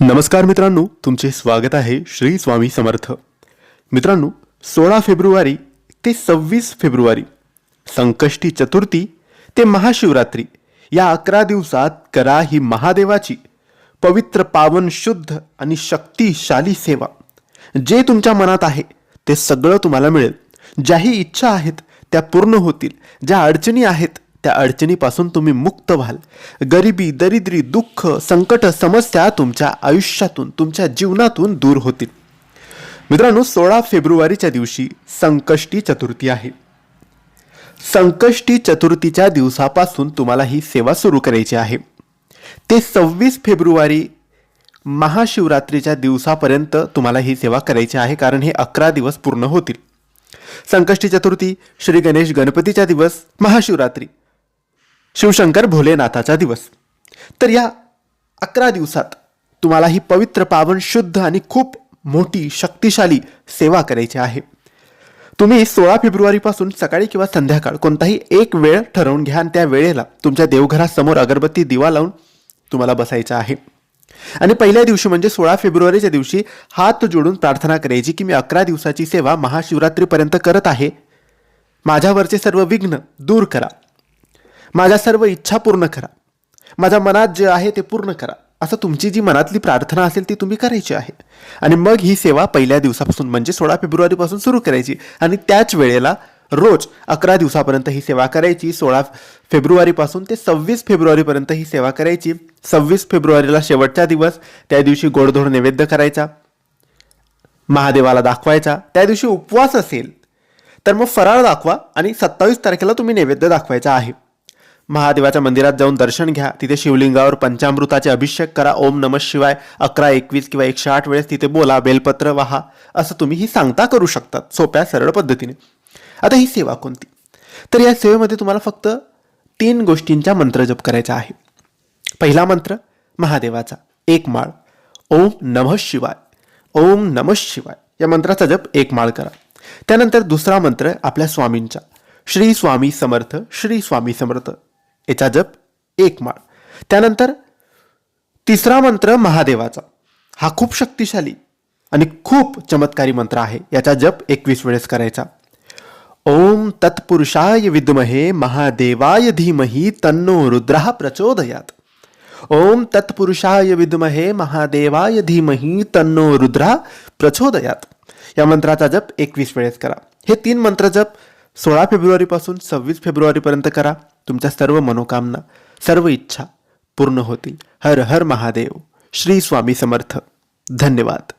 नमस्कार मित्रांनो तुमचे स्वागत आहे श्री स्वामी समर्थ. मित्रांनो सोळा फेब्रुवारी ते सव्वीस फेब्रुवारी संकष्टी चतुर्थी ते महाशिवरात्री या अकरा दिवसात करा ही महादेवाची पवित्र पावन शुद्ध आणि शक्तिशाली सेवा. जे तुमच्या मनात आहे ते सगळं तुम्हाला मिळेल. ज्याही इच्छा आहेत त्या पूर्ण होतील. ज्या अडचणी आहेत त्या अडचणीपासून तुम्ही मुक्त व्हाल. गरिबी दरिद्री दुःख संकट समस्या तुमच्या आयुष्यातून तुमच्या जीवनातून दूर होतील. मित्रांनो सोळा फेब्रुवारीच्या दिवशी संकष्टी चतुर्थी आहे. संकष्टी चतुर्थीच्या दिवसापासून तुम्हाला ही सेवा सुरू करायची आहे. ते सव्वीस फेब्रुवारी महाशिवरात्रीच्या दिवसापर्यंत तुम्हाला ही सेवा करायची आहे कारण हे अकरा दिवस पूर्ण होतील. संकष्टी चतुर्थी श्री गणेश गणपतीचा दिवस महाशिवरात्री. शिवशंकर भोलेनाथाचा दिवस. तर या अकरा दिवसात तुम्हाला ही पवित्र पावन शुद्ध आणि खूप मोठी शक्तिशाली सेवा करायची आहे. तुम्ही सोळा फेब्रुवारीपासून सकाळी किंवा संध्याकाळ कोणताही एक वेळ ठरवून घ्या आणि त्या वेळेला तुमच्या देवघरासमोर अगरबत्ती दिवा लावून तुम्हाला बसायचं आहे. आणि पहिल्या दिवशी म्हणजे सोळा फेब्रुवारीच्या दिवशी हात जोडून प्रार्थना करायची की मी अकरा दिवसाची सेवा महाशिवरात्रीपर्यंत करत आहे. माझ्यावरचे सर्व विघ्न दूर करा. माझ्या सर्व इच्छा पूर्ण करा. माझ्या मनात जे आहे ते पूर्ण करा. असं तुमची जी मनातली प्रार्थना असेल ती तुम्ही करायची आहे. आणि मग ही सेवा पहिल्या दिवसापासून म्हणजे सोळा फेब्रुवारीपासून सुरू करायची. आणि त्याच वेळेला रोज अकरा दिवसापर्यंत ही सेवा करायची. सोळा फेब्रुवारीपासून ते सव्वीस फेब्रुवारीपर्यंत ही सेवा करायची. सव्वीस फेब्रुवारीला शेवटचा दिवस. त्या दिवशी गोडधोड नैवेद्य करायचा. महादेवाला दाखवायचा. त्या दिवशी उपवास असेल. तर मग फराळ दाखवा आणि सत्तावीस तारखेला तुम्ही नैवेद्य दाखवायचा आहे. महादेवाच्या मंदिरात जाऊन दर्शन घ्या. तिथे शिवलिंगावर पंचामृताचे अभिषेक करा. ओम नम शिवाय अकरा एकवीस किंवा एकशे आठ वेळेस तिथे बोला बेलपत्र वाहा. असं तुम्ही ही सांगता करू शकतात. सोप्या सरळ पद्धतीने. आता ही सेवा कोणती? तर या सेवेमध्ये तुम्हाला फक्त तीन गोष्टींचा मंत्रजप करायचा आहे पहिला मंत्र महादेवाचा. एक माळ. ओम नमः शिवाय. ओम नमः शिवाय. या मंत्राचा जप एक माळ करा. त्यानंतर दुसरा मंत्र आपल्या स्वामींचा. श्री स्वामी समर्थ श्री स्वामी समर्थ. याचा जप एक माळ. त्यानंतर तिसरा मंत्र महादेवाचा. हा खूप शक्तिशाली आणि खूप चमत्कारी मंत्र आहे. याचा जप एकवीस वेळेस करायचा. ओम तत्पुरुषाय विद्महे महादेवाय धीमहि तन्नो रुद्रः प्रचोदयात. ओम तत्पुरुषाय विद्महे महादेवाय धीमहि तन्नो रुद्रा प्रचोदयात. या मंत्राचा जप एकवीस वेळेस करा. हे तीन मंत्र जप सोळा फेब्रुवारीपासून सव्वीस फेब्रुवारीपर्यंत करा. तुमच्या सर्व मनोकामना सर्व इच्छा पूर्ण होतील. हर हर महादेव. श्री स्वामी समर्थ. धन्यवाद.